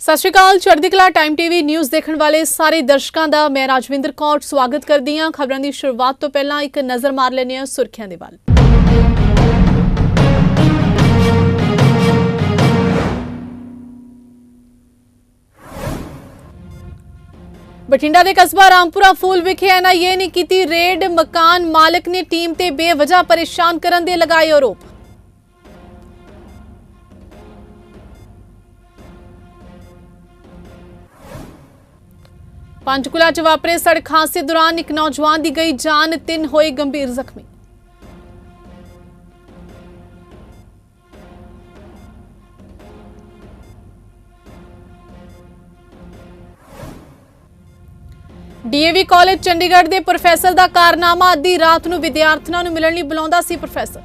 ਸਤਿ ਸ਼੍ਰੀ ਅਕਾਲ, ਚੜ੍ਹਦੀ ਕਲਾ ਟਾਈਮ ਟੀਵੀ ਨਿਊਜ਼ ਦੇਖਣ ਵਾਲੇ ਸਾਰੇ ਦਰਸ਼ਕਾਂ ਦਾ ਮੈਂ ਰਾਜਵਿੰਦਰ ਕੌਰ ਸਵਾਗਤ ਕਰਦੀ ਹਾਂ। ਖਬਰਾਂ ਦੀ ਸ਼ੁਰੂਆਤ ਤੋਂ ਪਹਿਲਾਂ ਇੱਕ ਨਜ਼ਰ ਮਾਰ ਲੈਂਦੇ ਹਾਂ ਸੁਰਖੀਆਂ ਦੇ ਵੱਲ। ਬਠਿੰਡਾ ਦੇ ਕਸਬਾ ਰਾਮਪੁਰਾ ਫੂਲ ਵਿਖੇ ਐਨਆਈਏ ਨੇ ਕੀਤੀ ਰੇਡ, ਮਕਾਨ ਮਾਲਕ ਨੇ ਟੀਮ ਤੇ ਬੇਵਜ੍ਹਾ ਪਰੇਸ਼ਾਨ ਕਰਨ ਦੇ ਲਗਾਏ ਆਰੋਪ। ਪੰਚਕੁਲਾ ਚ ਵਾਪਰੇ ਸੜਕ ਹਾਦਸੇ ਦੌਰਾਨ ਇੱਕ ਨੌਜਵਾਨ ਦੀ ਗਈ ਜਾਨ ਤਿੰਨ ਹੋਏ ਗੰਭੀਰ ਜ਼ਖਮੀ। ਡੀਏਵੀ ਕਾਲਜ ਚੰਡੀਗੜ੍ਹ ਦੇ ਪ੍ਰੋਫੈਸਰ ਦਾ ਕਾਰਨਾਮਾ ਅੱਧੀ ਰਾਤ ਨੂੰ ਵਿਦਿਆਰਥੀਆਂ ਨੂੰ ਮਿਲਣ ਲਈ ਬੁਲਾਉਂਦਾ ਸੀ ਪ੍ਰੋਫੈਸਰ।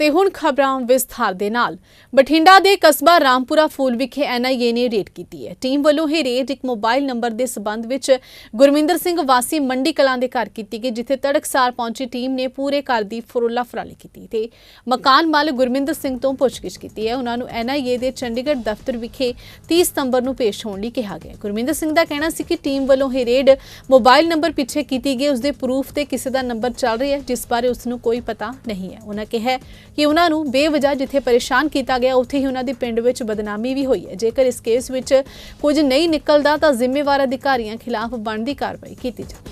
ਅਤੇ ਹੁਣ ਖਬਰਾਂ ਵਿਸਥਾਰ ਦੇ ਨਾਲ। ਬਠਿੰਡਾ ਦੇ ਕਸਬਾ ਰਾਮਪੁਰਾ ਫੂਲ ਵਿਖੇ ਐਨਆਈਏ ਨੇ ਰੇਡ ਕੀਤੀ ਹੈ। ਟੀਮ ਵੱਲੋਂ ਇਹ ਰੇਡ ਇੱਕ ਮੋਬਾਈਲ ਨੰਬਰ ਦੇ ਸਬੰਧ ਵਿੱਚ ਗੁਰਮਿੰਦਰ ਸਿੰਘ ਵਾਸੀ ਮੰਡੀ ਕਲਾਂ ਦੇ ਘਰ ਕੀਤੀ ਗਈ, ਜਿੱਥੇ ਤੜਕਸਾਰ ਪਹੁੰਚੀ ਟੀਮ ਨੇ ਪੂਰੇ ਘਰ ਦੀ ਫਰੋਲਾ ਫਰਾਲੀ ਕੀਤੀ ਤੇ ਮਕਾਨ ਮਾਲਕ ਗੁਰਮਿੰਦਰ ਸਿੰਘ ਤੋਂ ਪੁੱਛਗਿੱਛ ਕੀਤੀ ਹੈ। ਉਹਨਾਂ ਨੂੰ ਐਨਆਈਏ ਦੇ ਚੰਡੀਗੜ੍ਹ ਦਫ਼ਤਰ ਵਿਖੇ 30 ਸਤੰਬਰ ਨੂੰ ਪੇਸ਼ ਹੋਣ ਲਈ ਕਿਹਾ ਗਿਆ ਗੁਰਮਿੰਦਰ ਸਿੰਘ ਦਾ ਕਹਿਣਾ ਸੀ ਕਿ ਟੀਮ ਵੱਲੋਂ ਇਹ ਰੇਡ ਮੋਬਾਈਲ ਨੰਬਰ ਪਿੱਛੇ ਕੀਤੀ ਗਈ ਉਸ ਦੇ ਪ੍ਰੂਫ ਤੇ ਕਿਸੇ ਦਾ ਨੰਬਰ ਚੱਲ ਰਿਹਾ ਹੈ, ਜਿਸ ਬਾਰੇ ਉਸ ਨੂੰ ਕੋਈ ਪਤਾ ਨਹੀਂ ਹੈ। ਉਹਨਾਂ ਕਿਹਾ ਕਿ ਉਹਨਾਂ ਨੂੰ ਬੇਵਜ੍ਹਾ ਜਿੱਥੇ ਪਰੇਸ਼ਾਨ ਕੀਤਾ ਗਿਆ ਉੱਥੇ ਹੀ ਉਹਨਾਂ ਦੀ ਪਿੰਡ ਵਿੱਚ ਬਦਨਾਮੀ ਵੀ ਹੋਈ ਹੈ। ਜੇਕਰ ਇਸ ਕੇਸ ਵਿੱਚ ਕੁਝ ਨਹੀਂ ਨਿਕਲਦਾ ਤਾਂ ਜ਼ਿੰਮੇਵਾਰ ਅਧਿਕਾਰੀਆਂ ਖਿਲਾਫ ਬਣਦੀ ਕਾਰਵਾਈ ਕੀਤੀ ਜਾਵੇ।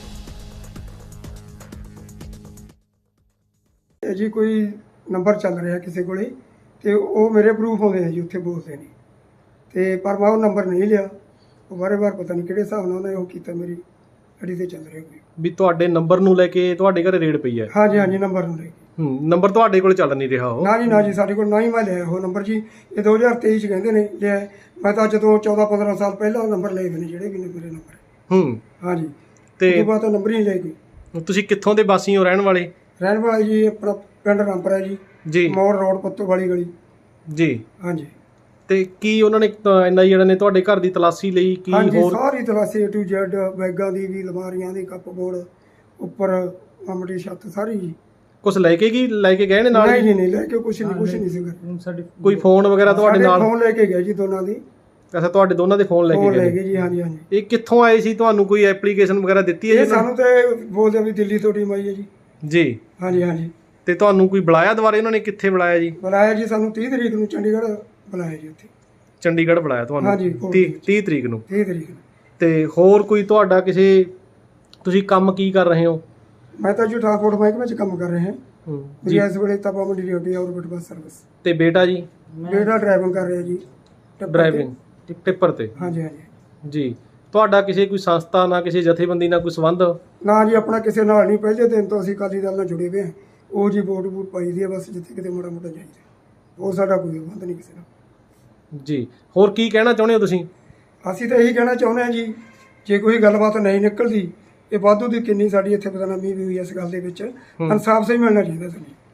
ਜੀ ਕੋਈ ਨੰਬਰ ਚੱਲ ਰਿਹਾ ਕਿਸੇ ਕੋਲੇ ਤੇ ਉਹ ਮੇਰੇ ਪ੍ਰੂਫ ਆਉਂਦੇ ਆ ਜੀ ਉੱਥੇ ਬੋਲਦੇ ਨੇ। ਤੇ ਪਰ ਮੈਂ ਉਹ ਨੰਬਰ ਨਹੀਂ ਲਿਆ। ਉਹ ਬਾਰੇ ਬਾਰ ਪਤਾ ਨਹੀਂ ਕਿਹੜੇ ਹਿਸਾਬ ਨਾਲ ਉਹਨੇ ਉਹ ਕੀਤਾ ਮੇਰੀ ਗੱਡੀ ਤੇ ਚੱਲ ਰਿਹਾ ਕੋਈ। ਵੀ ਤੁਹਾਡੇ ਨੰਬਰ ਨੂੰ ਲੈ ਕੇ ਤੁਹਾਡੇ ਘਰੇ ਰੇਡ ਪਈ ਹੈ? ਹਾਂਜੀ ਹਾਂਜੀ ਨੰਬਰ ਨੂੰ ਲੈ ਕੇ। ਹੂੰ ਨੰਬਰ ਤੁਹਾਡੇ ਕੋਲ ਚੱਲ ਨਹੀਂ ਰਿਹਾ ਉਹ। ਨਾ ਜੀ ਨਾ ਜੀ ਸਾਡੇ ਕੋਲ ਨਾ ਹੀ ਮੈਂ ਲਿਆ ਉਹ ਨੰਬਰ ਜੀ। ਇਹ 2023 ਚ ਕਹਿੰਦੇ ਨੇ ਲਿਆ ਹੈ। ਮੈਂ ਤਾਂ ਜਦੋਂ 14 15 ਸਾਲ ਪਹਿਲਾਂ ਉਹ ਨੰਬਰ ਲਏ ਨੇ ਜਿਹੜੇ ਵੀ ਨੇ ਮੇਰੇ ਨੰਬਰ। ਹੂੰ। ਹਾਂਜੀ ਤੇ ਉਸ ਤੋਂ ਬਾਅਦ ਤਾਂ ਨੰਬਰ ਹੀ ਨਹੀਂ ਲੈ ਗਏ ਤੁਸੀਂ ਕਿੱਥੋਂ ਦੇ ਵਾਸੀ ਹੋ ਰਹਿਣ ਵਾਲੇ? ਰਹਿਣ ਵਾਲਾ ਜੀ ਆਪਣਾ ਪਿੰਡ ਰਾਮਪੁਰਾ ਹੈ ਜੀ। ਜੀ। ਮੋੜ ਰੋਡ ਪੱਤੋ ਵਾਲੀ ਗਲੀ। ਜੀ। ਹਾਂਜੀ ਤੇ ਕੀ ਉਹਨਾਂ ਨੇ ਇੰਨਾ ਜਿਹੜਾ ਨੇ ਤੁਹਾਡੇ ਘਰ ਦੀ ਤਲਾਸ਼ੀ ਲਈ ਕੀ ਹਾਂਜੀ ਹੋਰ? ਸਾਰੀ ਤਲਾਸ਼ੀ A to Z ਬੈਗਾਂ ਦੀ ਵੀ ਅਲਮਾਰੀਆਂ ਦੀ ਕੱਪ ਬੋਰਡ ਉੱਪਰ ਅਮੜੀ ਛੱਤ ਸਾਰੀ ਜੀ। ਕੁਝ ਲੈ ਕੇ ਕੀ ਲੈ ਕੇ ਗਏ ਨੇ ਨਾਲ? ਨਹੀਂ? ਨਹੀਂ ਨਹੀਂ ਲੈ ਕੇ ਕੁਛ ਨਹੀਂ ਕੁਛ ਨਹੀਂ ਸੀਗਾ। ਕੋਈ ਫੋਨ ਵਗੈਰਾ ਤੁਹਾਡੇ ਨਾਲ? ਫੋਨ ਲੈ ਕੇ ਗਿਆ ਜੀ ਦੋਨਾਂ ਦੀ। ਅੱਛਾ ਤੁਹਾਡੇ ਦੋਨਾਂ ਦੇ ਫੋਨ ਲੈ ਫੋਨ ਕੇ ਲੈ ਗਏ ਕੇ ਜੀ ਹਾਂਜੀ ਹਾਂਜੀ। ਇਹ ਕਿੱਥੋਂ ਆਏ ਸੀ? ਤੁਹਾਨੂੰ ਕੋਈ ਐਪਲੀਕੇਸ਼ਨ ਵਗੈਰਾ ਦਿੱਤੀ ਹੈ ਇਹ ਜੀ ਸਾਨੂੰ ਤੇ ਬੋਲਦੇ ਆ ਵੀ ਦਿੱਲੀ ਤੋਂ ਟੀਮ ਆਈ ਹੈ ਜੀ। ਜੀ। ਹਾਂਜੀ ਹਾਂਜੀ। ਤੇ ਤੁਹਾਨੂੰ ਕੋਈ ਬੁਲਾਇਆ ਦੁਬਾਰੇ? ਉਹਨਾਂ ਨੇ ਕਿੱਥੇ ਬੁਲਾਇਆ ਜੀ? ਬੁਲਾਇਆ ਜੀ ਸਾਨੂੰ 30 ਤਰੀਕ ਨੂੰ ਚੰਡੀਗੜ੍ਹ ਬੁਲਾਇਆ ਜੀ ਉੱਥੇ। ਚੰਡੀਗੜ੍ਹ ਬੁਲਾਇਆ ਤੁਹਾਨੂੰ? ਹਾਂਜੀ, ਕੋਲ 30 30 ਤਰੀਕ ਨੂੰ? 30 ਤਰੀਕ ਨੂੰ। ਤੇ ਹੋਰ ਕੋਈ ਤੁਹਾਡਾ ਕਿਸੇ ਤੁਸੀਂ ਕੰਮ ਕੀ ਕਰ ਰਹੇ ਹੋ? ਮੈਂ ਤਾਂ ਜੀ ਟਰਾਂਸਪੋਰਟ ਮਹਿਕਮੇ 'ਚ ਕੰਮ ਕਰ ਰਿਹਾ ਹਾਂ। ਹੂੰ, ਮੇਰੀ ਜੀ। ਇਸ ਵੇਲੇ ਤਪਾ ਮੰਡੀ ਡਿਊਟੀ ਹੈ ਔਰਬਿਟ ਬੱਸ ਸਰਵਿਸ ਤੇ ਬੇਟਾ ਜੀ? ਬੇਟਾ ਡਰਾਈਵਿੰਗ ਕਰ ਰਿਹਾ ਜੀ। ਟਿੱਪਰ ਤੇ। ਡਰਾਈਵਿੰਗ ਟਿੱਪਰ ਤੇ। ਹਾਂਜੀ ਹਾਂਜੀ। ਜੀ। ਤੁਹਾਡਾ ਕਿਸੇ ਕੋਈ ਸੰਸਥਾ ਨਾਲ ਕਿਸੇ ਜਥੇਬੰਦੀ ਨਾਲ ਕੋਈ ਸੰਬੰਧ? ਨਾ ਜੀ ਆਪਣਾ ਕਿਸੇ ਨਾਲ ਨਹੀਂ ਪਹਿਲੇ ਦਿਨ ਤੋਂ ਅਸੀਂ ਅਕਾਲੀ ਦਲ ਨਾਲ ਜੁੜੇ ਹੋਏ ਹਾਂ। ਉਹ ਜੀ ਵੋਟ ਵੋਟ ਪਾਈ ਦੀ ਹੈ ਬਸ ਜਿੱਥੇ ਕਿਤੇ ਮਾੜਾ ਮੋਟਾ ਜਾਈਦਾ ਉਹ ਸਾਡਾ ਕੋਈ ਸੰਬੰਧ ਨਹੀਂ ਕਿਸੇ ਨਾਲ। ਜੀ। ਹੋਰ ਕੀ ਕਹਿਣਾ ਚਾਹੁੰਦੇ ਹੋ ਤੁਸੀਂ? ਅਸੀਂ ਤਾਂ ਇਹੀ ਕਹਿਣਾ ਚਾਹੁੰਦੇ ਹਾਂ ਜੀ ਜੇ ਕੋਈ ਗੱਲਬਾਤ ਨਹੀਂ ਨਿਕਲਦੀ ਇਹ ਵਾਧੂ ਦੀ ਕਿੰਨੀ ਸਾਡੀ ਇੱਥੇ ਬਦਨਾਮੀ ਵੀ ਹੋਈ ਹੈ ਇਸ ਗੱਲ ਦੇ ਵਿੱਚ। ਇਨਸਾਫ ਸਹੀ ਮਿਲਣਾ ਚਾਹੀਦਾ ਸਾਨੂੰ।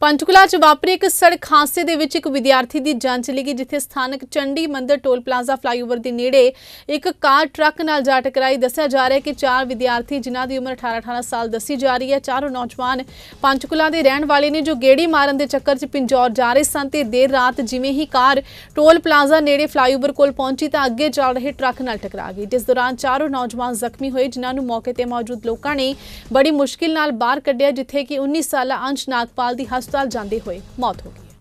ਪੰਚਕੁਲਾ ਚ ਵਾਪਰੇ ਇੱਕ ਸੜਕ ਹਾਦਸੇ ਦੇ ਵਿੱਚ ਇੱਕ ਵਿਦਿਆਰਥੀ ਦੀ ਜਾਨ ਚਲੀ ਗਈ, ਜਿੱਥੇ ਸਥਾਨਕ ਚੰਡੀ ਮੰਦਰ ਟੋਲ ਪਲਾਜ਼ਾ ਫਲਾਈਓਵਰ ਦੇ ਨੇੜੇ ਇੱਕ ਕਾਰ ਟਰੱਕ ਨਾਲ ਜਾ ਟਕਰਾਈ। ਦੱਸਿਆ ਜਾ ਰਿਹਾ ਹੈ ਕਿ ਚਾਰ ਵਿਦਿਆਰਥੀ ਜਿਨ੍ਹਾਂ ਦੀ ਉਮਰ 18-18 ਸਾਲ ਦੱਸੀ ਜਾ ਰਹੀ ਹੈ, ਚਾਰੋਂ ਨੌਜਵਾਨ ਪੰਚਕੁਲਾ ਦੇ ਰਹਿਣ ਵਾਲੇ ਨੇ ਜੋ ਗੇੜੀ ਮਾਰਨ ਦੇ ਚੱਕਰ 'ਚ ਪਿੰਜੌਰ ਜਾ ਰਹੇ ਸਨ ਤੇ ਦੇਰ ਰਾਤ ਜਿਵੇਂ ਹੀ ਕਾਰ ਟੋਲ ਪਲਾਜ਼ਾ ਨੇੜੇ ਫਲਾਈਓਵਰ ਕੋਲ ਪਹੁੰਚੀ ਤਾਂ ਅੱਗੇ ਚੱਲ ਰਹੇ ਟਰੱਕ ਨਾਲ ਟਕਰਾ ਗਈ। ਜਿਸ ਦੌਰਾਨ ਚਾਰੋਂ ਨੌਜਵਾਨ ਜ਼ਖਮੀ ਹੋਏ, ਜਿਨ੍ਹਾਂ ਨੂੰ ਮੌਕੇ ਤੇ ਮੌਜੂਦ ਲੋਕਾਂ ਨੇ ਬੜੀ ਮੁਸ਼ਕਿਲ ਨਾਲ ਬਾਹਰ ਕੱਢਿਆ, ਜਿੱਥੇ ਕਿ 19 ਸਾਲਾ ਅੰਸ਼ ਨਾਗਪਾਲ ਦੀ ਹਸਪਤਾਲ ਜਾਂਦੇ ਹੋਏ ਮੌਤ ਹੋ ਗਈ ਹੈ।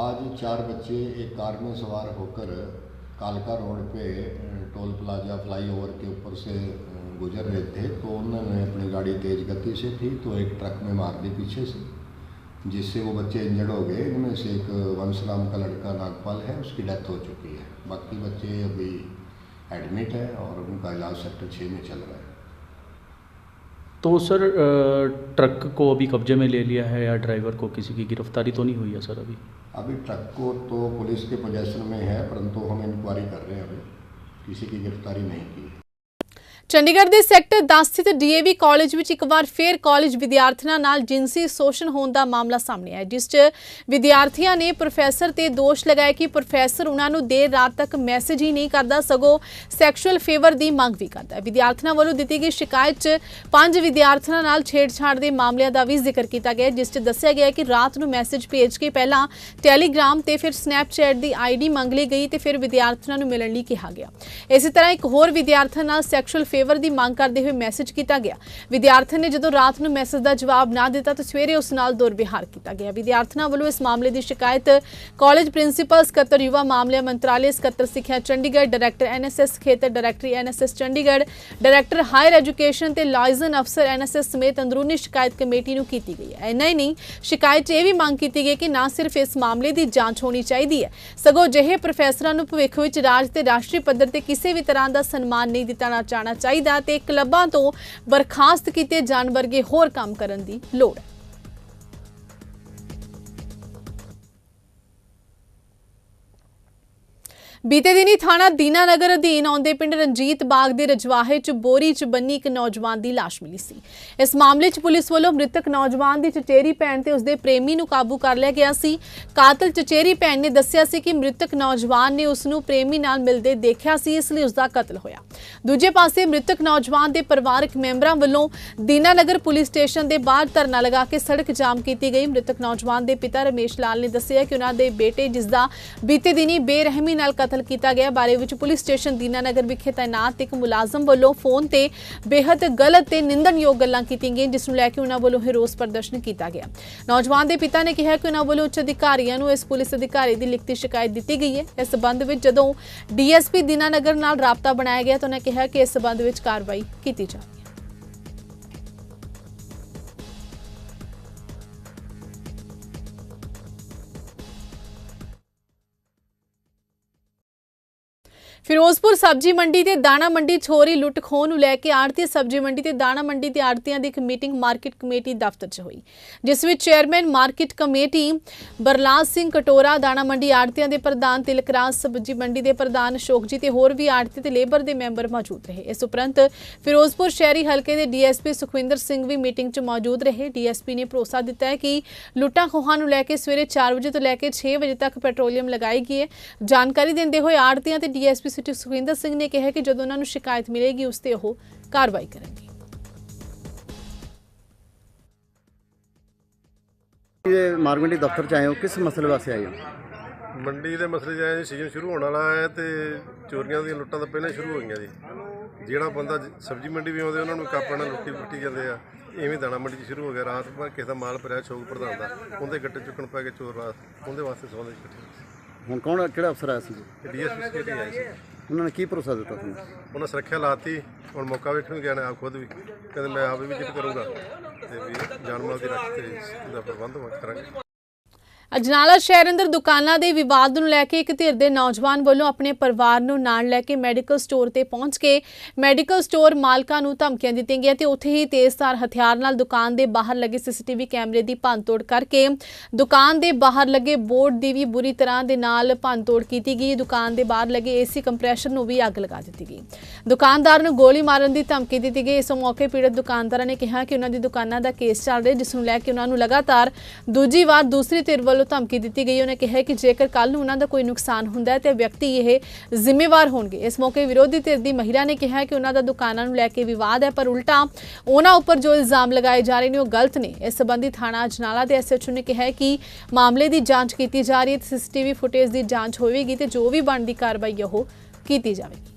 आज चार बच्चे एक कार में सवार होकर कालका रोड पे अ, टोल प्लाजा फ्लाईओवर के ऊपर से अ, गुजर रहे थे तो उन्होंने अपनी गाड़ी तेज़ गति से थी तो एक ट्रक में मार दी पीछे से जिससे वो बच्चे इंजर्ड हो गए इनमें से एक वंश राम का लड़का नागपाल है उसकी डेथ हो चुकी है बाकी बच्चे अभी एडमिट है और उनका इलाज सेक्टर छः में चल रहा है तो सर ट्रक को अभी कब्जे में ले लिया है या ड्राइवर को किसी की गिरफ्तारी तो नहीं हुई है सर अभी? अभी ट्रक को तो पुलिस के पोजेशन में है, परंतु हम इंक्वायरी कर रहे हैं अभी। किसी की गिरफ्तारी नहीं की। ਚੰਡੀਗੜ੍ਹ ਦੇ ਸੈਕਟਰ 10 ਸਥਿਤ ਡੀਏਵੀ ਕਾਲਜ ਵਿੱਚ ਇੱਕ ਵਾਰ ਫੇਰ ਕਾਲਜ ਵਿਦਿਆਰਥਣਾਂ ਨਾਲ ਜਿਨਸੀ ਸ਼ੋਸ਼ਣ ਹੋਣ ਦਾ ਮਾਮਲਾ ਸਾਹਮਣੇ ਆਇਆ, ਜਿਸ 'ਚ ਵਿਦਿਆਰਥੀਆਂ ਨੇ ਪ੍ਰੋਫੈਸਰ ਤੇ ਦੋਸ਼ ਲਗਾਇਆ ਕਿ ਪ੍ਰੋਫੈਸਰ ਉਹਨਾਂ ਨੂੰ ਦੇਰ ਰਾਤ ਤੱਕ ਮੈਸੇਜ ਹੀ ਨਹੀਂ ਕਰਦਾ, ਸਗੋਂ ਸੈਕਸ਼ੂਅਲ ਫੇਵਰ ਦੀ ਮੰਗ ਵੀ ਕਰਦਾ ਹੈ। ਵਿਦਿਆਰਥਣਾਂ ਵੱਲੋਂ ਦਿੱਤੀ ਗਈ ਸ਼ਿਕਾਇਤ 'ਚ ਪੰਜ ਵਿਦਿਆਰਥਣਾਂ ਨਾਲ ਛੇੜਛਾੜ ਦੇ ਮਾਮਲਿਆਂ ਦਾ ਵੀ ਜ਼ਿਕਰ ਕੀਤਾ ਗਿਆ, ਜਿਸ 'ਚ ਦੱਸਿਆ ਗਿਆ ਕਿ ਰਾਤ ਨੂੰ ਮੈਸੇਜ ਭੇਜ ਕੇ ਪਹਿਲਾਂ ਟੈਲੀਗ੍ਰਾਮ ਤੇ ਫਿਰ ਸਨੈਪਚੈਟ ਦੀ ਆਈਡੀ ਮੰਗ ਲਈ ਗਈ ਤੇ ਫਿਰ ਵਿਦਿਆਰਥਣਾਂ ਨੂੰ ਮਿਲਣ ਲਈ ਕਿਹਾ ਗਿਆ। ਇਸੇ ਤਰ੍ਹਾਂ ਇੱਕ ਹੋਰ ਵਿਦਿਆਰਥਣ ਨਾਲ ਸੈਕਸ਼ੂਅਲ ਫੇਵਰ ਦੀ ਮੰਗ ਕਰਦੇ ਹੋਏ ਮੈਸੇਜ ਕੀਤਾ ਗਿਆ। ਵਿਦਿਆਰਥਣ ਨੇ ਜਦੋਂ ਰਾਤ ਨੂੰ ਮੈਸੇਜ ਦਾ ਜਵਾਬ ਨਾ ਦਿੱਤਾ ਤਾਂ ਸਵੇਰੇ ਉਸ ਨਾਲ ਦੁਰਵਿਹਾਰ ਕੀਤਾ ਗਿਆ। ਵਿਦਿਆਰਥਣਾਂ ਵੱਲੋਂ ਇਸ ਮਾਮਲੇ ਦੀ ਸ਼ਿਕਾਇਤ ਕਾਲਜ ਪ੍ਰਿੰਸੀਪਲ ਸਕੱਤਰ ਯੁਵਾ ਮਾਮਲੇ ਮੰਤਰਾਲੇ, ਸਕੱਤਰ ਸਿੱਖਿਆ ਚੰਡੀਗੜ੍ਹ ਡਾਇਰੈਕਟਰ ਐਨਐਸਐਸ ਖੇਤਰ directory NSS Chandigarh director higher education ਤੇ ਲਾਇਜ਼ਨ ਅਫਸਰ ਐਨਐਸਐਸ ਸਮੇਤ ਅੰਦਰੂਨੀ ਸ਼ਿਕਾਇਤ ਕਮੇਟੀ ਨੂੰ ਕੀਤੀ ਗਈ ਹੈ। ਇੰਨਾ ਹੀ ਨਹੀਂ, ਸ਼ਿਕਾਇਤ 'ਚ ਇਹ ਵੀ ਮੰਗ ਕੀਤੀ ਗਈ ਕਿ ਨਾ ਸਿਰਫ ਇਸ ਮਾਮਲੇ ਦੀ ਜਾਂਚ ਹੋਣੀ ਚਾਹੀਦੀ ਹੈ। ਸਗੋਂ ਜਿਹੇ ਪ੍ਰੋਫੈਸਰਾਂ ਨੂੰ ਭਵਿੱਖ ਵਿੱਚ ਰਾਜ ਤੇ ਰਾਸ਼ਟਰੀ ਪੱਧਰ ਤੇ ਕਿਸੇ ਵੀ ਤਰ੍ਹਾਂ ਦਾ ਸਨਮਾਨ ਨਹੀਂ ਦਿੱਤਾ ਜਾਣਾ ਚਾਹੀਦਾ ਤੇ ਕਲੱਬਾਂ ਤੋਂ ਬਰਖਾਸਤ ਕੀਤੇ ਜਾਣ ਵਰਗੇ ਹੋਰ ਕੰਮ ਕਰਨ ਦੀ ਲੋੜ ਹੈ। ਬੀਤੇ ਦਿਨੀ ਥਾਣਾ ਦੀਨਾਨਗਰ ਅਧੀਨ ਆਉਂਦੇ ਪਿੰਡ ਰਣਜੀਤ ਬਾਗ ਦੇ ਰਜਵਾਹੇ 'ਚ ਬੋਰੀ 'ਚ ਬੰਨੀ ਇੱਕ ਨੌਜਵਾਨ ਦੀ ਲਾਸ਼ ਮਿਲੀ ਸੀ। ਇਸ ਮਾਮਲੇ 'ਚ ਪੁਲਿਸ ਵੱਲੋਂ ਮ੍ਰਿਤਕ ਨੌਜਵਾਨ ਦੀ ਚਚੇਰੀ ਭੈਣ ਤੇ ਉਸਦੇ ਪ੍ਰੇਮੀ ਨੂੰ ਕਾਬੂ ਕਰ ਲਿਆ ਗਿਆ ਸੀ। ਕਾਤਲ ਚਚੇਰੀ ਭੈਣ ਨੇ ਦੱਸਿਆ ਸੀ ਕਿ ਮ੍ਰਿਤਕ ਨੌਜਵਾਨ ਨੇ ਉਸ ਨੂੰ ਪ੍ਰੇਮੀ ਨਾਲ ਮਿਲਦੇ ਦੇਖਿਆ ਸੀ, ਇਸ ਲਈ ਉਸ ਦਾ ਕਤਲ ਹੋਇਆ। ਦੂਜੇ ਪਾਸੇ ਮ੍ਰਿਤਕ ਨੌਜਵਾਨ ਦੇ ਪਰਿਵਾਰਕ ਮੈਂਬਰਾਂ ਵੱਲੋਂ ਦੀਨਾਨਗਰ ਪੁਲਿਸ ਸਟੇਸ਼ਨ ਦੇ ਬਾਹਰ ਧਰਨਾ ਲਗਾ ਕੇ ਸੜਕ ਜਾਮ ਕੀਤੀ ਗਈ। ਮ੍ਰਿਤਕ ਨੌਜਵਾਨ ਦੇ ਪਿਤਾ ਰਮੇਸ਼ ਲਾਲ ਨੇ ਦੱਸਿਆ ਕਿ ਉਹਨਾਂ ਦੇ ਬੇਟੇ ਜਿਸ ਦਾ ਬੀਤੇ ਦਿਨੀ ਬੇਰਹਿਮੀ ਨਾਲ ਕਤਲ ਕੀਤਾ ਗਿਆ। ਬਾਰੇ ਵਿੱਚ ਪੁਲਿਸ ਸਟੇਸ਼ਨ ਦੀਨਾਨਗਰ ਵਿਖੇ ਤਾਇਨਾਤ ਇੱਕ ਮੁਲਾਜ਼ਮ ਵੱਲੋਂ ਫੋਨ ਤੇ ਬੇहद ਗਲਤ ਤੇ ਨਿੰਦਣਯੋਗ ਗੱਲਾਂ ਕੀਤੀਆਂ ਗਈਆਂ, ਜਿਸ ਨੂੰ ਲੈ ਕੇ ਉਹਨਾਂ ਵੱਲੋਂ ਰੋਸ ਪ੍ਰਦਰਸ਼ਨ ਕੀਤਾ ਗਿਆ। ਨੌਜਵਾਨ ਦੇ ਪਿਤਾ ਨੇ ਕਿਹਾ ਕਿ ਉਹਨਾਂ ਵੱਲੋਂ ਉੱਚ ਅਧਿਕਾਰੀਆਂ ਨੂੰ ਇਸ ਪੁਲਿਸ ਅਧਿਕਾਰੀ ਦੀ ਲਿਖਤੀ ਸ਼ਿਕਾਇਤ ਦਿੱਤੀ ਗਈ ਹੈ। ਇਸ ਸਬੰਧ ਵਿੱਚ ਜਦੋਂ ਡੀਐਸਪੀ ਦੀਨਾਨਗਰ ਨਾਲ ਰਾਬਤਾ ਬਣਾਇਆ ਗਿਆ ਤਾਂ ਉਹਨਾਂ ਕਿਹਾ ਕਿ ਇਸ ਸਬੰਧ ਵਿੱਚ ਕਾਰਵਾਈ ਕੀਤੀ ਜਾਵੇ ਫਿਰੋਜ਼ਪੁਰ ਸਬਜ਼ੀ ਮੰਡੀ ਤੇ ਦਾਣਾ ਮੰਡੀ ਛੋਰੀ ਲੁੱਟ ਖੋਹ ਨੂੰ ਲੈ ਕੇ ਆੜਤੀ ਸਬਜ਼ੀ ਮੰਡੀ ਤੇ ਦਾਣਾ ਮੰਡੀ ਤੇ ਆੜਤੀਆਂ ਦੀ ਇੱਕ ਮੀਟਿੰਗ ਮਾਰਕੀਟ ਕਮੇਟੀ ਦਫ਼ਤਰ 'ਚ ਹੋਈ, ਜਿਸ ਵਿੱਚ chairman market committee Barlaj Singh Katora, ਦਾਣਾ ਮੰਡੀ ਆੜਤੀਆਂ ਦੇ ਪ੍ਰਧਾਨ ਤਿਲਕਰਾਜ ਸਬਜ਼ੀ ਮੰਡੀ ਦੇ ਪ੍ਰਧਾਨ ਅਸ਼ੋਕ ਜੀ ਤੇ ਹੋਰ ਵੀ ਆੜਤੀ ਤੇ ਲੇਬਰ ਦੇ ਮੈਂਬਰ ਮੌਜੂਦ ਰਹੇ। ਇਸ ਉਪਰੰਤ ਫਿਰੋਜ਼ਪੁਰ ਸ਼ਹਿਰੀ ਹਲਕੇ ਦੇ ਡੀਐਸਪੀ ਸੁਖਵਿੰਦਰ ਸਿੰਘ ਵੀ ਮੀਟਿੰਗ 'ਚ ਮੌਜੂਦ ਰਹੇ। ਡੀਐਸਪੀ ਨੇ ਭਰੋਸਾ ਦਿੱਤਾ ਹੈ ਕਿ ਲੁੱਟਾਂ ਖੋਹਾਂ ਨੂੰ ਲੈ ਕੇ ਸਵੇਰੇ 4 ਵਜੇ ਤੋਂ ਲੈ ਕੇ 6 ਵਜੇ ਤੱਕ ਪੈਟਰੋਲੀਅਮ ਲਗਾਈ ਗਈ ਹੈ। ਜਾਣਕਾਰੀ ਦਿੰਦੇ ਹੋਏ ਆੜਤੀਆਂ ਤੇ ਡੀਐਸਪੀ ਸਿਟੀ ਸੁਖਵਿੰਦਰ ਸਿੰਘ ਨੇ ਕਿਹਾ ਕਿ ਜਦੋਂ ਉਹਨਾਂ ਨੂੰ ਸ਼ਿਕਾਇਤ ਮਿਲੇਗੀ ਉਸ ਤੇ ਉਹ ਕਾਰਵਾਈ ਕਰਨਗੇ। ਇਹ ਮਾਰਕੀਟ ਦਫ਼ਤਰ ਚ ਆਏ ਹੋ ਕਿਸ ਮਸਲੇ ਵਾਸਤੇ ਆਏ ਹੋ? ਮੰਡੀ ਦੇ ਮਸਲੇ ਜਾਇ ਸੀਜ਼ਨ ਸ਼ੁਰੂ ਹੋਣ ਵਾਲਾ ਹੈ ਤੇ ਚੋਰੀਆਂ ਦੀਆਂ ਲੁੱਟਾਂ ਤਾਂ ਪਹਿਲਾਂ ਹੀ ਸ਼ੁਰੂ ਹੋ ਗਈਆਂ ਜੀ। ਜਿਹੜਾ ਬੰਦਾ ਸਬਜ਼ੀ ਮੰਡੀ ਵੀ ਆਉਂਦੇ ਉਹਨਾਂ ਨੂੰ ਕਾਪਾਂ ਨਾਲ ਲੁੱਟੀ ਲੁੱਟੀ ਜਾਂਦੇ ਆ ਇਵੇਂ ਦਾਣਾ ਮੰਡੀ 'ਚ ਸ਼ੁਰੂ ਹੋ ਗਿਆ। ਰਾਤ ਭਰ ਕਿਸੇ ਦਾ ਮਾਲ ਭਰਿਆ ਸ਼ੌਕ ਪ੍ਰਧਾਨ ਦਾ ਉਹਦੇ ਗੱਟੇ ਚੁੱਕਣ ਪੈ ਕੇ ਚੋਰ ਰਾਤ ਉਹਦੇ ਵਾਸਤੇ ਸੌਂਦੇ ਇਕੱਠੇ ਹੁਣ ਕੌਣ ਕਿਹੜਾ ਅਫਸਰ ਆਇਆ ਸੀ? ਡੀਐਸਪੀ ਸਟੇਟ ਆਏ ਸੀ। ਉਹਨਾਂ ਨੇ ਕੀ ਭਰੋਸਾ ਦਿੱਤਾ ਤੁਹਾਨੂੰ? ਉਹਨਾਂ ਸੁਰੱਖਿਆ ਲਾਤੀ ਹੁਣ ਮੌਕਾ ਵੇਖਣ ਗਿਆ ਨੇ ਆਪ ਖੁਦ ਵੀ। ਕਹਿੰਦੇ ਮੈਂ ਆਪ ਵੀ ਵਿਜ਼ਿਟ ਕਰੂੰਗਾ ਤੇ ਵੀ ਜਾਨ ਮਾਲ ਦੀ ਰੱਖ ਤੇ ਦਾ ਪ੍ਰਬੰਧ ਕਰਾਂਗੇ। ਅਜਨਾਲਾ ਸ਼ਹਿਰ ਅੰਦਰ ਦੁਕਾਨਾਂ ਦੇ ਵਿਵਾਦ ਨੂੰ ਲੈ ਕੇ ਇੱਕ ਧਿਰ ਦੇ ਨੌਜਵਾਨ ਵੱਲੋਂ ਆਪਣੇ ਪਰਿਵਾਰ ਨੂੰ ਨਾਲ ਲੈ ਕੇ ਮੈਡੀਕਲ ਸਟੋਰ ਤੇ ਪਹੁੰਚ ਕੇ ਮੈਡੀਕਲ ਸਟੋਰ ਮਾਲਕਾਂ ਨੂੰ ਧਮਕੀਆਂ ਦਿੱਤੀਆਂ ਗਈਆਂ ਤੇ ਉੱਥੇ ਹੀ ਤੇਜ਼ਧਾਰ ਹਥਿਆਰ ਨਾਲ ਦੁਕਾਨ ਦੇ ਬਾਹਰ ਲੱਗੇ ਸੀਸੀਟੀਵੀ ਕੈਮਰੇ ਦੀ ਭੰਨਤੋੜ ਕਰਕੇ ਦੁਕਾਨ ਦੇ ਬਾਹਰ ਲੱਗੇ ਬੋਰਡ ਦੀ ਵੀ ਬੁਰੀ ਤਰ੍ਹਾਂ ਦੇ ਨਾਲ ਭੰਨਤੋੜ ਕੀਤੀ ਗਈ। ਦੁਕਾਨ ਦੇ ਬਾਹਰ ਲੱਗੇ ਏਸੀ ਕੰਪਰੈਸ਼ਰ ਨੂੰ ਵੀ ਅੱਗ ਲਗਾ ਦਿੱਤੀ ਗਈ। ਦੁਕਾਨਦਾਰ ਨੂੰ ਗੋਲੀ ਮਾਰਨ ਦੀ ਧਮਕੀ ਦਿੱਤੀ ਗਈ। ਇਸ ਮੌਕੇ ਪੀੜਤ ਦੁਕਾਨਦਾਰਾਂ ਨੇ ਕਿਹਾ ਕਿ ਉਹਨਾਂ ਦੀ ਦੁਕਾਨਾਂ ਦਾ ਕੇਸ ਚੱਲ ਰਿਹਾ, ਜਿਸ ਨੂੰ ਲੈ ਕੇ ਉਹਨਾਂ ਨੂੰ ਲਗਾਤਾਰ ਦੂਜੀ ਵਾਰ ਦੂਸਰੀ ਧਿਰ ਵੱਲੋਂ ਧਮਕੀ ਦਿੱਤੀ ਗਈ। ਉਹਨੇ ਕਿਹਾ ਕਿ ਜੇਕਰ ਕੱਲ ਨੂੰ ਉਹਨਾਂ ਦਾ ਕੋਈ ਨੁਕਸਾਨ ਹੁੰਦਾ ਹੈ ਤੇ ਵਿਅਕਤੀ ਇਹ ਜ਼ਿੰਮੇਵਾਰ ਹੋਣਗੇ। ਇਸ ਮੌਕੇ ਵਿਰੋਧੀ ਧਿਰ ਦੀ ਮਹਿਲਾ ਨੇ ਕਿਹਾ ਕਿ ਉਹਨਾਂ ਦਾ ਦੁਕਾਨਾਂ ਨੂੰ ਲੈ ਕੇ ਵਿਵਾਦ ਹੈ, ਪਰ ਉਲਟਾ ਉਹਨਾਂ ਉੱਪਰ ਜੋ ਇਲਜ਼ਾਮ ਲਗਾਏ ਜਾ ਰਹੇ ਨੇ ਉਹ ਗਲਤ ਨੇ। ਇਸ ਸਬੰਧੀ ਥਾਣਾ ਅਜਨਾਲਾ ਦੇ ਐਸਐਚਓ ਨੇ ਕਿਹਾ ਕਿ ਮਾਮਲੇ ਦੀ ਜਾਂਚ ਕੀਤੀ ਜਾ ਰਹੀ ਹੈ ਤੇ ਸੀਸੀਟੀਵੀ ਫੁਟੇਜ ਦੀ ਜਾਂਚ ਹੋਵੇਗੀ ਤੇ ਜੋ ਵੀ ਬਣਦੀ ਕਾਰਵਾਈ ਉਹ ਕੀਤੀ ਜਾਵੇਗੀ।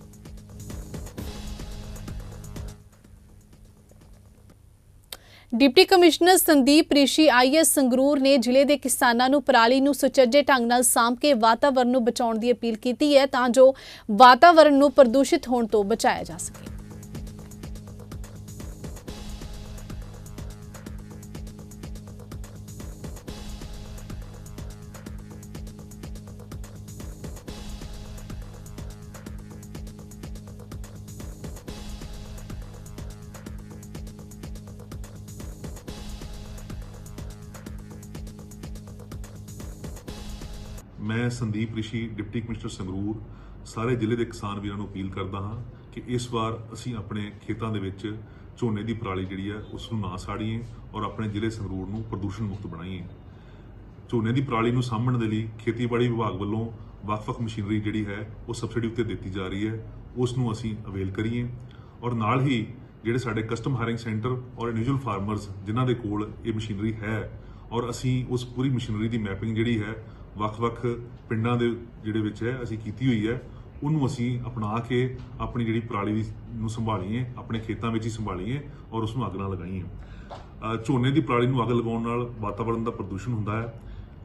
Deputy commissioner Sandeep Rishi IAS Sangrur ਨੇ ਜ਼ਿਲ੍ਹੇ ਦੇ ਕਿਸਾਨਾਂ ਨੂੰ ਪਰਾਲੀ ਨੂੰ ਸੁਚੱਜੇ ਢੰਗ ਨਾਲ ਸਾਂਭ ਕੇ ਵਾਤਾਵਰਣ ਨੂੰ ਬਚਾਉਣ ਦੀ ਅਪੀਲ ਕੀਤੀ ਹੈ ਤਾਂ ਜੋ ਵਾਤਾਵਰਣ ਨੂੰ ਪ੍ਰਦੂਸ਼ਿਤ ਹੋਣ ਤੋਂ ਬਚਾਇਆ ਜਾ ਸਕੇ। ਮੈਂ ਸੰਦੀਪ ਰਿਸ਼ੀ, ਡਿਪਟੀ ਕਮਿਸ਼ਨਰ ਸੰਗਰੂਰ, ਸਾਰੇ ਜ਼ਿਲ੍ਹੇ ਦੇ ਕਿਸਾਨ ਵੀਰਾਂ ਨੂੰ ਅਪੀਲ ਕਰਦਾ ਹਾਂ ਕਿ ਇਸ ਵਾਰ ਅਸੀਂ ਆਪਣੇ ਖੇਤਾਂ ਦੇ ਵਿੱਚ ਝੋਨੇ ਦੀ ਪਰਾਲੀ ਜਿਹੜੀ ਹੈ, ਉਸ ਨੂੰ ਨਾ ਸਾੜੀਏ ਔਰ ਆਪਣੇ ਜ਼ਿਲ੍ਹੇ ਸੰਗਰੂਰ ਨੂੰ ਪ੍ਰਦੂਸ਼ਣ ਮੁਕਤ ਬਣਾਈਏ। ਝੋਨੇ ਦੀ ਪਰਾਲੀ ਨੂੰ ਸਾਂਭਣ ਦੇ ਲਈ ਖੇਤੀਬਾੜੀ ਵਿਭਾਗ ਵੱਲੋਂ ਵੱਖ-ਵੱਖ ਮਸ਼ੀਨਰੀ ਜਿਹੜੀ ਹੈ, ਉਹ ਸਬਸਿਡੀ ਉੱਤੇ ਦਿੱਤੀ ਜਾ ਰਹੀ ਹੈ। ਉਸ ਨੂੰ ਅਸੀਂ ਅਵੇਲ ਕਰੀਏ ਔਰ ਨਾਲ ਹੀ ਜਿਹੜੇ ਸਾਡੇ ਕਸਟਮ ਹਾਇਰਿੰਗ ਸੈਂਟਰ ਔਰ ਇੰਡੀਵਿਜੂਅਲ ਫਾਰਮਰਸ ਜਿਨ੍ਹਾਂ ਦੇ ਕੋਲ ਇਹ ਮਸ਼ੀਨਰੀ ਹੈ ਔਰ ਅਸੀਂ ਉਸ ਪੂਰੀ ਮਸ਼ੀਨਰੀ ਦੀ ਮੈਪਿੰਗ ਜਿਹੜੀ ਹੈ ਵੱਖ-ਵੱਖ ਪਿੰਡਾਂ ਦੇ ਜਿਹੜੇ ਵਿੱਚ ਹੈ, ਅਸੀਂ ਕੀਤੀ ਹੋਈ ਹੈ, ਉਹਨੂੰ ਅਸੀਂ ਅਪਣਾ ਕੇ ਆਪਣੀ ਜਿਹੜੀ ਪਰਾਲੀ ਦੀ ਨੂੰ ਸੰਭਾਲੀਏ, ਆਪਣੇ ਖੇਤਾਂ ਵਿੱਚ ਹੀ ਸੰਭਾਲੀਏ ਔਰ ਉਸ ਨੂੰ ਅੱਗ ਨਾ ਲਗਾਈਏ। ਝੋਨੇ ਦੀ ਪਰਾਲੀ ਨੂੰ ਅੱਗ ਲਗਾਉਣ ਨਾਲ ਵਾਤਾਵਰਣ ਦਾ ਪ੍ਰਦੂਸ਼ਣ ਹੁੰਦਾ ਹੈ।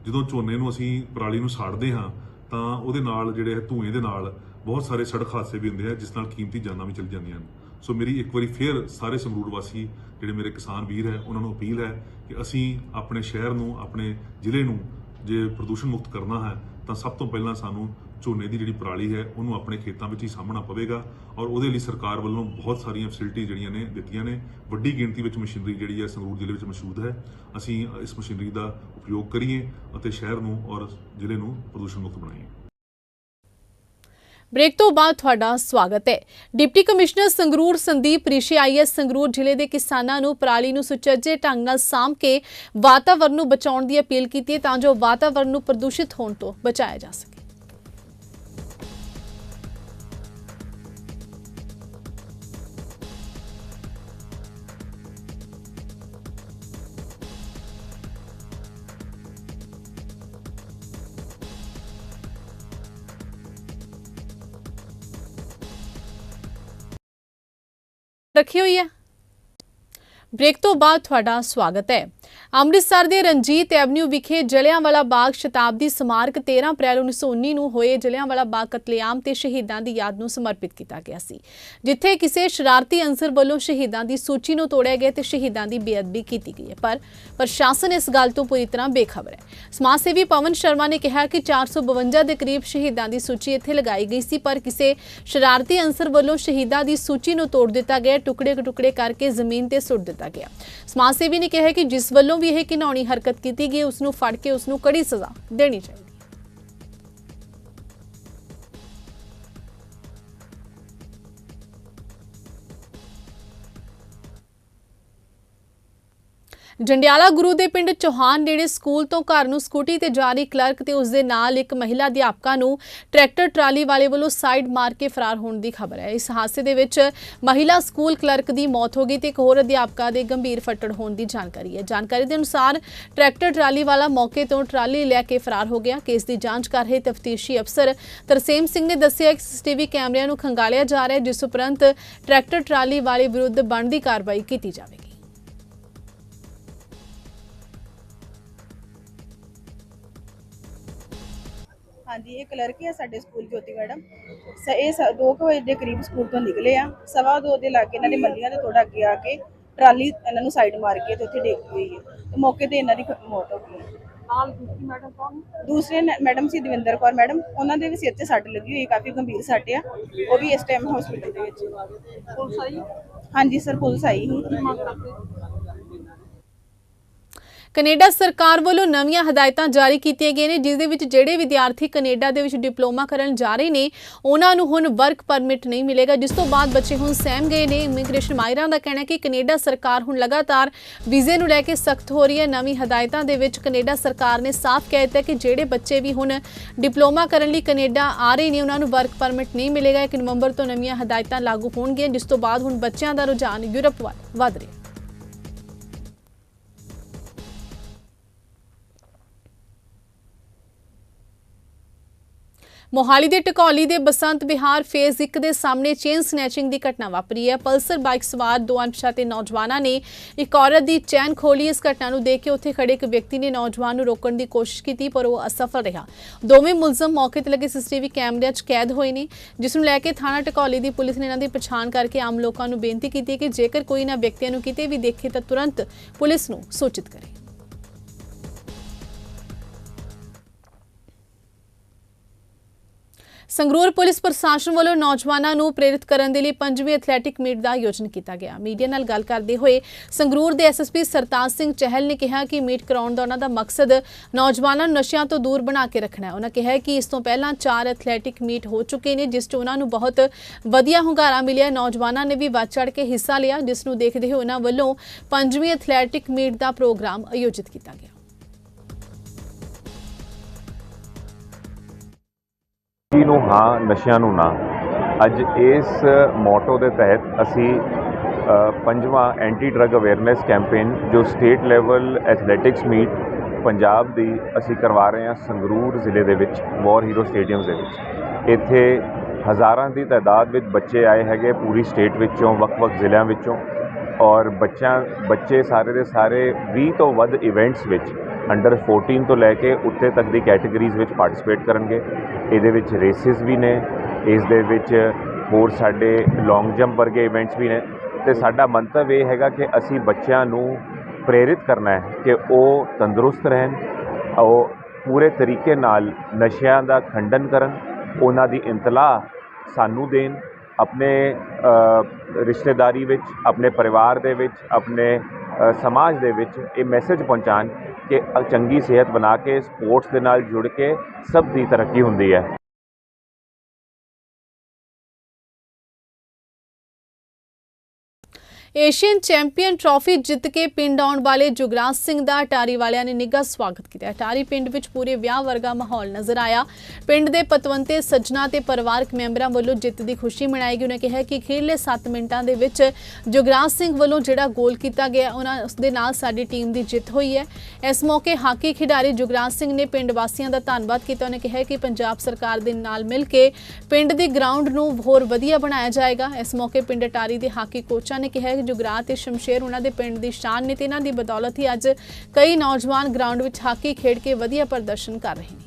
ਜਦੋਂ ਝੋਨੇ ਨੂੰ ਅਸੀਂ ਪਰਾਲੀ ਨੂੰ ਸਾੜਦੇ ਹਾਂ, ਤਾਂ ਉਹਦੇ ਨਾਲ ਜਿਹੜੇ ਹੈ ਧੂਏ ਦੇ ਨਾਲ ਬਹੁਤ ਸਾਰੇ ਸੜਕ ਹਾਦਸੇ ਵੀ ਹੁੰਦੇ ਆ ਜਿਸ ਨਾਲ ਕੀਮਤੀ ਜਾਨਾਂ ਵੀ ਚਲ ਜਾਂਦੀਆਂ ਹਨ। ਸੋ ਮੇਰੀ ਇੱਕ ਵਾਰੀ ਫੇਰ ਸਾਰੇ ਸੰਗਰੂਰ ਵਾਸੀ, ਜਿਹੜੇ ਮੇਰੇ ਕਿਸਾਨ ਵੀਰ ਹੈ, ਉਹਨਾਂ ਨੂੰ ਅਪੀਲ ਹੈ ਕਿ ਅਸੀਂ ਆਪਣੇ ਸ਼ਹਿਰ ਨੂੰ, ਆਪਣੇ ਜ਼ਿਲ੍ਹੇ ਨੂੰ ਜੇ ਪ੍ਰਦੂਸ਼ਣ ਮੁਕਤ ਕਰਨਾ ਹੈ, ਤਾਂ ਸਭ ਤੋਂ ਪਹਿਲਾਂ ਸਾਨੂੰ ਝੋਨੇ ਦੀ ਜਿਹੜੀ ਪਰਾਲੀ ਹੈ, ਉਹਨੂੰ ਆਪਣੇ ਖੇਤਾਂ ਵਿੱਚ ਹੀ ਸਾਂਭਣਾ ਪਵੇਗਾ ਔਰ ਉਹਦੇ ਲਈ ਸਰਕਾਰ ਵੱਲੋਂ ਬਹੁਤ ਸਾਰੀਆਂ ਫੈਸਿਲਿਟੀ ਜਿਹੜੀਆਂ ਨੇ ਦਿੱਤੀਆਂ ਨੇ। ਵੱਡੀ ਗਿਣਤੀ ਵਿੱਚ ਮਸ਼ੀਨਰੀ ਜਿਹੜੀ ਹੈ, ਸੰਗਰੂਰ ਜ਼ਿਲ੍ਹੇ ਵਿੱਚ ਮੌਜੂਦ ਹੈ। ਅਸੀਂ ਇਸ ਮਸ਼ੀਨਰੀ ਦਾ ਉਪਯੋਗ ਕਰੀਏ ਅਤੇ ਸ਼ਹਿਰ ਨੂੰ ਔਰ ਜ਼ਿਲ੍ਹੇ ਨੂੰ ਪ੍ਰਦੂਸ਼ਣ ਮੁਕਤ ਬਣਾਈਏ। ਬ੍ਰੇਕ ਤੋਂ ਬਾਅਦ ਤੁਹਾਡਾ ਸਵਾਗਤ ਹੈ। Deputy commissioner Sangrur Sandeep Rishi IAS Sangrur ਜ਼ਿਲ੍ਹੇ ਦੇ ਕਿਸਾਨਾਂ ਨੂੰ ਪਰਾਲੀ ਨੂੰ ਸੁਚੱਜੇ ਢੰਗ ਨਾਲ ਸਾਂਭ ਕੇ ਵਾਤਾਵਰਣ ਨੂੰ ਬਚਾਉਣ ਦੀ ਅਪੀਲ ਕੀਤੀ ਹੈ ਤਾਂ ਜੋ ਵਾਤਾਵਰਣ ਨੂੰ ਪ੍ਰਦੂਸ਼ਿਤ ਹੋਣ ਤੋਂ ਬਚਾਇਆ ਜਾ ਸਕੇ। ਰੱਖੀ ਹੋਈ ਹੈ। ਬ੍ਰੇਕ ਤੋਂ ਬਾਅਦ ਤੁਹਾਡਾ ਸਵਾਗਤ ਹੈ। ਅੰਮ੍ਰਿਤਸਰ ਦੇ ਰਣਜੀਤ ਐਵਨਿਊ ਵਿਖੇ ਜਲਿਆਂਵਾਲਾ ਬਾਗ ਸ਼ਤਾਬਦੀ ਸਮਾਰਕ 13 ਅਪ੍ਰੈਲ 1919 ਨੂੰ ਹੋਏ ਜਲਿਆਂਵਾਲਾ ਬਾਗ ਕਤਲੇਆਮ ਤੇ ਸ਼ਹੀਦਾਂ ਦੀ ਯਾਦ ਨੂੰ ਸਮਰਪਿਤ ਕੀਤਾ ਗਿਆ ਸੀ, ਜਿੱਥੇ ਕਿਸੇ ਸ਼ਰਾਰਤੀ ਅੰਸਰ ਵੱਲੋਂ ਸ਼ਹੀਦਾਂ ਦੀ ਸੂਚੀ ਨੂੰ ਤੋੜਿਆ ਗਿਆ ਤੇ ਸ਼ਹੀਦਾਂ ਦੀ ਬੇਅਦਬੀ ਕੀਤੀ ਗਈ ਹੈ, ਪਰ ਪ੍ਰਸ਼ਾਸਨ ਇਸ ਗੱਲ ਤੋਂ ਪੂਰੀ ਤਰ੍ਹਾਂ ਬੇਖਬਰ ਹੈ। ਸਮਾਜ ਸੇਵੀ ਪਵਨ ਸ਼ਰਮਾ ਨੇ ਕਿਹਾ ਕਿ 452 ਦੇ ਕਰੀਬ ਸ਼ਹੀਦਾਂ ਦੀ ਸੂਚੀ ਇੱਥੇ ਲਗਾਈ ਗਈ ਸੀ, ਪਰ ਕਿਸੇ ਸ਼ਰਾਰਤੀ ਅੰਸਰ ਵੱਲੋਂ ਸ਼ਹੀਦਾਂ ਦੀ ਸੂਚੀ ਨੂੰ ਤੋੜ ਦਿੱਤਾ ਗਿਆ ਟੁਕੜੇ ਟੁਕੜੇ ਕਰਕੇ ਜ਼ਮੀਨ ਤੇ ਸੁੱਟ ਦਿੱਤਾ ਗਿਆ। ਸਮਾਜ ਸੇਵੀ ਨੇ ਕਿਹਾ ਕਿ ਜਿਸ ਵੱਲੋਂ ਵੀ ਇਹ ਘਿਨਾਉਣੀ ਹਰਕਤ ਕੀਤੀ ਗਈ ਉਸ ਨੂੰ ਫੜ ਕੇ ਉਸ ਨੂੰ ਕੜੀ ਸਜ਼ਾ ਦੇਣੀ ਚਾਹੀਦੀ। ਜੰਡਿਆਲਾ ਗੁਰੂ ਦੇ ਪਿੰਡ ਚੌਹਾਨ ਨੇੜੇ ਸਕੂਲ ਤੋਂ ਘਰ ਨੂੰ ਸਕੂਟੀ ਤੇ ਜਾ ਰਹੀ ਕਲਰਕ ਤੇ ਉਸ ਦੇ ਨਾਲ ਇੱਕ ਮਹਿਲਾ ਅਧਿਆਪਕਾ ਨੂੰ ਟਰੈਕਟਰ ਟਰਾਲੀ ਵਾਲੇ ਵੱਲੋਂ ਸਾਈਡ ਮਾਰ ਕੇ ਫਰਾਰ ਹੋਣ ਦੀ ਖਬਰ ਹੈ। ਇਸ ਹਾਦਸੇ ਦੇ ਵਿੱਚ ਮਹਿਲਾ ਸਕੂਲ ਕਲਰਕ ਦੀ ਮੌਤ ਹੋ ਗਈ ਤੇ ਇੱਕ ਹੋਰ ਅਧਿਆਪਕਾ ਦੇ ਗੰਭੀਰ ਫੱਟੜ ਹੋਣ ਦੀ ਜਾਣਕਾਰੀ ਹੈ। ਜਾਣਕਾਰੀ ਦੇ ਅਨੁਸਾਰ ਟਰੈਕਟਰ ਟਰਾਲੀ ਵਾਲਾ ਮੌਕੇ ਤੋਂ ਟਰਾਲੀ ਲੈ ਕੇ ਫਰਾਰ ਹੋ ਗਿਆ। ਕੇਸ ਦੀ ਜਾਂਚ ਕਰ ਰਹੇ ਤਫਤੀਸ਼ੀ ਅਫਸਰ ਤਰਸੇਮ ਸਿੰਘ ਨੇ ਦੱਸਿਆ ਕਿ ਸੀਸੀਟੀਵੀ ਕੈਮਰਿਆਂ ਨੂੰ ਖੰਗਾਲਿਆ ਜਾ ਰਿਹਾ ਹੈ, ਜਿਸ ਉਪਰੰਤ ਟਰੈਕਟਰ ਟਰਾਲੀ ਵਾਲੇ ਵਿਰੁੱਧ ਬਣਦੀ ਕਾਰਵਾਈ ਕੀਤੀ ਜਾਵੇਗੀ। ਹਾਂਜੀ ਇਹ ਕਲਰਕ ਹੈ ਸਾਡੇ ਸਕੂਲ ਜੋਤੀ ਮੈਡਮ। ਸ ਇਹ 2 ਵਜੇ ਦੇ ਕਰੀਬ ਸਕੂਲ ਤੋਂ ਨਿਕਲੇ ਆ। ਸਵਾ ਦੋ ਦੇ ਲਾਗੇ ਇਹਨਾਂ ਨੇ ਮੱਲੀਆਂ ਦੇ ਥੋੜਾ ਅੱਗੇ ਆ ਕੇ ਟਰਾਲੀ ਇਹਨਾਂ ਨੂੰ ਸਾਈਡ ਮਾਰ ਕੇ ਤੇ ਉੱਥੇ ਡੇਗ ਗਈ ਹੈ ਤੇ ਮੌਕੇ ਤੇ ਇਹਨਾਂ ਦੀ ਮੌਤ ਹੋ ਗਈ ਦੂਸਰੀ ਮੈਡਮ ਸੀ ਦਵਿੰਦਰ ਕੌਰ। ਮੈਡਮ ਉਹਨਾਂ ਦੇ ਵੀ ਸਿਰ ਤੇ ਸੱਟ ਲੱਗੀ ਹੋਈ ਕਾਫੀ ਗੰਭੀਰ ਸੱਟ ਆ। ਉਹ ਵੀ ਇਸ ਟਾਈਮ ਹਸਪੀਟਲ ਦੇ ਵਿੱਚ। ਪੁਲਿਸ ਆਈ? ਹਾਂਜੀ ਸਰ ਪੁਲਿਸ ਆਈ ਸੀ। ਕੈਨੇਡਾ ਸਰਕਾਰ ਵੱਲੋਂ ਨਵੀਆਂ ਹਦਾਇਤਾਂ ਜਾਰੀ ਕੀਤੀਆਂ ਗਈਆਂ ਨੇ, ਜਿਸ ਦੇ ਵਿੱਚ ਜਿਹੜੇ ਵਿਦਿਆਰਥੀ ਕੈਨੇਡਾ ਦੇ ਵਿੱਚ ਡਿਪਲੋਮਾ ਕਰਨ ਜਾ ਰਹੇ ਨੇ, ਉਹਨਾਂ ਨੂੰ ਹੁਣ ਵਰਕ ਪਰਮਿਟ ਨਹੀਂ ਮਿਲੇਗਾ, ਜਿਸ ਤੋਂ ਬਾਅਦ ਬੱਚੇ ਹੁਣ ਸਹਿਮ ਗਏ ਨੇ। ਇਮੀਗ੍ਰੇਸ਼ਨ ਮਾਹਿਰਾਂ ਦਾ ਕਹਿਣਾ ਹੈ ਕਿ ਕੈਨੇਡਾ ਸਰਕਾਰ ਹੁਣ ਲਗਾਤਾਰ ਵੀਜ਼ੇ ਨੂੰ ਲੈ ਕੇ ਸਖਤ ਹੋ ਰਹੀ ਹੈ। ਨਵੀਂ ਹਦਾਇਤਾਂ ਦੇ ਵਿੱਚ ਕੈਨੇਡਾ ਸਰਕਾਰ ਨੇ ਸਾਫ਼ ਕਹਿ ਦਿੱਤਾ ਕਿ ਜਿਹੜੇ ਬੱਚੇ ਵੀ ਹੁਣ ਡਿਪਲੋਮਾ ਕਰਨ ਲਈ ਕੈਨੇਡਾ ਆ ਰਹੇ ਨੇ, ਉਹਨਾਂ ਨੂੰ ਵਰਕ ਪਰਮਿਟ ਨਹੀਂ ਮਿਲੇਗਾ। 1 ਨਵੰਬਰ ਤੋਂ ਨਵੀਆਂ ਹਦਾਇਤਾਂ ਲਾਗੂ ਹੋਣਗੀਆਂ, ਜਿਸ ਤੋਂ ਬਾਅਦ ਹੁਣ ਬੱਚਿਆਂ ਦਾ ਰੁਝਾਨ ਯੂਰਪ ਵੱਲ ਵਧ ਰਿਹਾ ਮੋਹਾਲੀ ਦੇ ਟਕੌਲੀ ਦੇ ਬਸੰਤ ਵਿਹਾਰ ਫੇਜ਼ 1 ਦੇ ਸਾਹਮਣੇ ਚੇਨ ਸਨੈਚਿੰਗ ਦੀ ਘਟਨਾ ਵਾਪਰੀ ਹੈ। ਪਲਸਰ ਬਾਈਕ ਸਵਾਰ ਦੋ ਅਣਪਛਾਤੇ ਨੌਜਵਾਨਾਂ ਨੇ ਇੱਕ ਔਰਤ ਦੀ ਚੈਨ ਖੋਲੀ ਇਸ ਘਟਨਾ ਨੂੰ ਦੇਖ ਕੇ ਉੱਥੇ ਖੜੇ ਇੱਕ ਵਿਅਕਤੀ ਨੇ ਨੌਜਵਾਨ ਨੂੰ ਰੋਕਣ ਦੀ ਕੋਸ਼ਿਸ਼ ਕੀਤੀ, ਪਰ ਉਹ ਅਸਫਲ ਰਿਹਾ। ਦੋਵੇਂ ਮੁਲਜ਼ਮ ਮੌਕੇ ਤੇ ਲੱਗੇ ਸੀਸੀਟੀਵੀ ਕੈਮਰਿਆਂ 'ਚ ਕੈਦ ਹੋਏ ਨੇ, ਜਿਸ ਨੂੰ ਲੈ ਕੇ ਥਾਣਾ ਟਕੌਲੀ ਦੀ ਪੁਲਿਸ ਨੇ ਇਹਨਾਂ ਦੀ ਪਛਾਣ ਕਰਕੇ ਆਮ ਲੋਕਾਂ ਨੂੰ ਬੇਨਤੀ ਕੀਤੀ ਕਿ ਜੇਕਰ ਕੋਈ ਇਹਨਾਂ ਵਿਅਕਤੀਆਂ ਨੂੰ ਕਿਤੇ ਵੀ ਦੇਖੇ ਤਾਂ ਤੁਰੰਤ ਪੁਲਿਸ ਨੂੰ ਸੂਚਿਤ ਕਰੇ। ਸੰਗਰੂਰ ਪੁਲਿਸ ਪ੍ਰਸ਼ਾਸਨ ਵੱਲੋਂ ਨੌਜਵਾਨਾਂ ਨੂੰ ਪ੍ਰੇਰਿਤ ਕਰਨ ਦੇ ਲਈ ਪੰਜਵੀਂ ਐਥਲੈਟਿਕ ਮੀਟ ਦਾ ਆਯੋਜਨ ਕੀਤਾ ਗਿਆ। ਮੀਡੀਆ ਨਾਲ ਗੱਲ ਕਰਦੇ ਹੋਏ ਸੰਗਰੂਰ ਦੇ ਐਸਐਸਪੀ ਸਰਤਾਜ ਸਿੰਘ ਚਹਿਲ ਨੇ ਕਿਹਾ ਕਿ ਮੀਟ ਕਰਾਉਣ ਦਾ ਉਹਨਾਂ ਦਾ ਮਕਸਦ ਨੌਜਵਾਨਾਂ ਨੂੰ ਨਸ਼ਿਆਂ ਤੋਂ ਦੂਰ ਬਣਾ ਕੇ ਰੱਖਣਾ ਹੈ। ਉਹਨਾਂ ਕਿਹਾ ਕਿ ਇਸ ਤੋਂ ਪਹਿਲਾਂ ਚਾਰ ਐਥਲੈਟਿਕ ਮੀਟ ਹੋ ਚੁੱਕੇ ਨੇ, ਜਿਸ 'ਚ ਉਹਨਾਂ ਨੂੰ ਬਹੁਤ ਵਧੀਆ ਹੁੰਗਾਰਾ ਮਿਲਿਆ। ਨੌਜਵਾਨਾਂ ਨੇ ਵੀ ਵੱਧ ਚੜ ਕੇ ਹਿੱਸਾ ਲਿਆ, ਜਿਸ ਨੂੰ ਦੇਖਦੇ ਹੋਏ ਉਹਨਾਂ ਵੱਲੋਂ ਪੰਜਵੀਂ ਐਥਲੈਟਿਕ ਮੀਟ ਦਾ ਪ੍ਰੋਗਰਾਮ ਆਯੋਜਿਤ ਕੀਤਾ ਗਿਆ। ਜੀ ਨੂੰ ਹਾਂ ਨਸ਼ਿਆਂ ਨੂੰ ਨਾ। ਅੱਜ ਇਸ ਮੋਟੋ ਦੇ ਤਹਿਤ ਅਸੀਂ ਪੰਜਵਾਂ ਐਂਟੀ ਡਰੱਗ ਅਵੇਅਰਨੈਸ ਕੈਂਪੇਨ ਜੋ state level athletics meet Punjab ਦੀ ਅਸੀਂ ਕਰਵਾ ਰਹੇ ਹਾਂ ਸੰਗਰੂਰ ਜ਼ਿਲ੍ਹੇ ਦੇ ਵਿੱਚ ਵਾਰ ਹੀਰੋ ਸਟੇਡੀਅਮ ਦੇ ਵਿੱਚ। ਇੱਥੇ ਹਜ਼ਾਰਾਂ ਦੀ ਤਾਦਾਦ ਵਿੱਚ ਬੱਚੇ ਆਏ ਹੈਗੇ ਪੂਰੀ ਸਟੇਟ ਵਿੱਚੋਂ, ਵੱਖ-ਵੱਖ ਜ਼ਿਲ੍ਹਿਆਂ ਵਿੱਚੋਂ। ਔਰ ਬੱਚਿਆਂ, ਬੱਚੇ ਸਾਰੇ ਦੇ ਸਾਰੇ 20 ਤੋਂ ਵੱਧ ਇਵੈਂਟਸ ਵਿੱਚ ਅੰਡਰ 14 ਤੋਂ ਲੈ ਕੇ ਉੱਤੇ ਤੱਕ ਦੀ ਕੈਟਾਗਰੀਜ਼ ਵਿੱਚ ਪਾਰਟਿਸਿਪੇਟ ਕਰਨਗੇ। ਇਹਦੇ ਵਿੱਚ ਰੇਸਿਸ ਵੀ ਨੇ ਇਸ ਦੇ ਵਿੱਚ ਹੋਰ ਸਾਡੇ ਲੌਂਗ ਜੰਪ ਵਰਗੇ ਇਵੈਂਟਸ ਵੀ ਨੇ। ਤੇ ਸਾਡਾ ਮੰਤਵ ਇਹ ਹੈਗਾ ਕਿ ਅਸੀਂ ਬੱਚਿਆਂ ਨੂੰ ਪ੍ਰੇਰਿਤ ਕਰਨਾ ਹੈ ਕਿ ਉਹ ਤੰਦਰੁਸਤ ਰਹਿਣ, ਉਹ ਪੂਰੇ ਤਰੀਕੇ ਨਾਲ ਨਸ਼ਿਆਂ ਦਾ ਖੰਡਨ ਕਰਨ, ਉਹਨਾਂ ਦੀ ਇੰਤਲਾਹ ਸਾਨੂੰ ਦੇਣ, ਆਪਣੇ ਰਿਸ਼ਤੇਦਾਰੀ ਵਿੱਚ, ਆਪਣੇ ਪਰਿਵਾਰ ਦੇ ਵਿੱਚ, ਆਪਣੇ ਸਮਾਜ ਦੇ ਵਿੱਚ ਇਹ ਮੈਸੇਜ ਪਹੁੰਚਾਉਣ। ਕਿ ਚੰਗੀ ਸਿਹਤ ਬਣਾ ਕੇ, ਸਪੋਰਟਸ ਦੇ ਨਾਲ ਜੁੜ ਕੇ ਸਭ ਦੀ ਤਰੱਕੀ ਹੁੰਦੀ ਹੈ। ਏਸ਼ੀਅਨ ਚੈਂਪੀਅਨ ਟਰਾਫੀ ਜਿੱਤ ਕੇ ਪਿੰਡ ਆਉਣ ਵਾਲੇ ਜੁਗਰਾਜ ਸਿੰਘ ਦਾ ਅਟਾਰੀ ਵਾਲਿਆਂ ਨੇ ਨਿੱਘਾ ਸਵਾਗਤ ਕੀਤਾ। ਅਟਾਰੀ ਪਿੰਡ ਵਿੱਚ ਪੂਰੇ ਵਿਆਹ ਵਰਗਾ ਮਾਹੌਲ ਨਜ਼ਰ ਆਇਆ। ਪਿੰਡ ਦੇ ਪਤਵੰਤੇ ਸੱਜਣਾ ਤੇ ਪਰਿਵਾਰਕ ਮੈਂਬਰਾਂ ਵੱਲੋਂ ਜਿੱਤ ਦੀ ਖੁਸ਼ੀ ਮਨਾਈ ਗਈ। ਉਹਨਾਂ ਕਿਹਾ ਕਿ ਖੇਡਲੇ 7 ਮਿੰਟਾਂ ਦੇ ਵਿੱਚ ਜੁਗਰਾਜ ਸਿੰਘ ਵੱਲੋਂ ਜਿਹੜਾ ਗੋਲ ਕੀਤਾ ਗਿਆ, ਉਹਨਾਂ ਉਸ ਦੇ ਨਾਲ ਸਾਡੀ ਟੀਮ ਦੀ ਜਿੱਤ ਹੋਈ ਹੈ। ਇਸ ਮੌਕੇ ਹਾਕੀ ਖਿਡਾਰੀ ਜੁਗਰਾਜ ਸਿੰਘ ਨੇ ਪਿੰਡ ਵਾਸੀਆਂ ਦਾ ਧੰਨਵਾਦ ਕੀਤਾ। ਉਹਨੇ ਕਿਹਾ ਕਿ ਪੰਜਾਬ ਸਰਕਾਰ ਦੇ ਨਾਲ ਮਿਲ ਕੇ ਪਿੰਡ ਦੇ ਗਰਾਊਂਡ ਨੂੰ ਹੋਰ ਵਧੀਆ ਬਣਾਇਆ ਜਾਏਗਾ। ਇਸ ਮੌਕੇ ਪਿੰਡ ਅਟਾਰੀ ਦੇ ਹਾਕੀ ਕੋਚਾਂ ਨੇ ਕਿਹਾ ਕਿ ਤੇ ਸ਼ਮਸ਼ੇਰ, ਉਹਨਾਂ ਦੇ ਪਿੰਡ ਦੀ ਸ਼ਾਨ ਨੇ ਤੇ ਇਹਨਾਂ ਦੀ ਬਦੌਲਤ ਹੀ ਅੱਜ ਕਈ ਨੌਜਵਾਨ ਗਰਾਊਂਡ ਵਿੱਚ ਹਾਕੀ ਖੇਡ ਕੇ ਵਧੀਆ ਪ੍ਰਦਰਸ਼ਨ ਕਰ ਰਹੇ ਨੇ।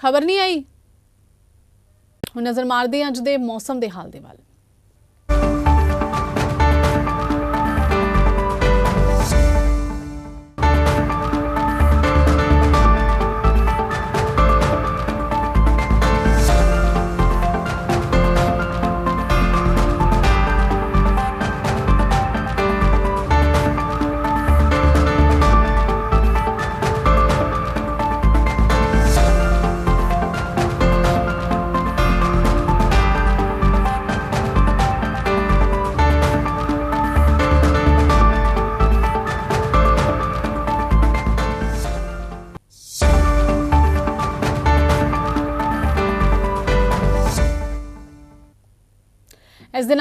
ਖਬਰ ਨਹੀਂ ਆਈ? ਹੁਣ ਨਜ਼ਰ ਮਾਰਦੇ ਹਾਂ ਅੱਜ ਦੇ ਮੌਸਮ ਦੇ ਹਾਲ ਦੇ ਵੱਲ।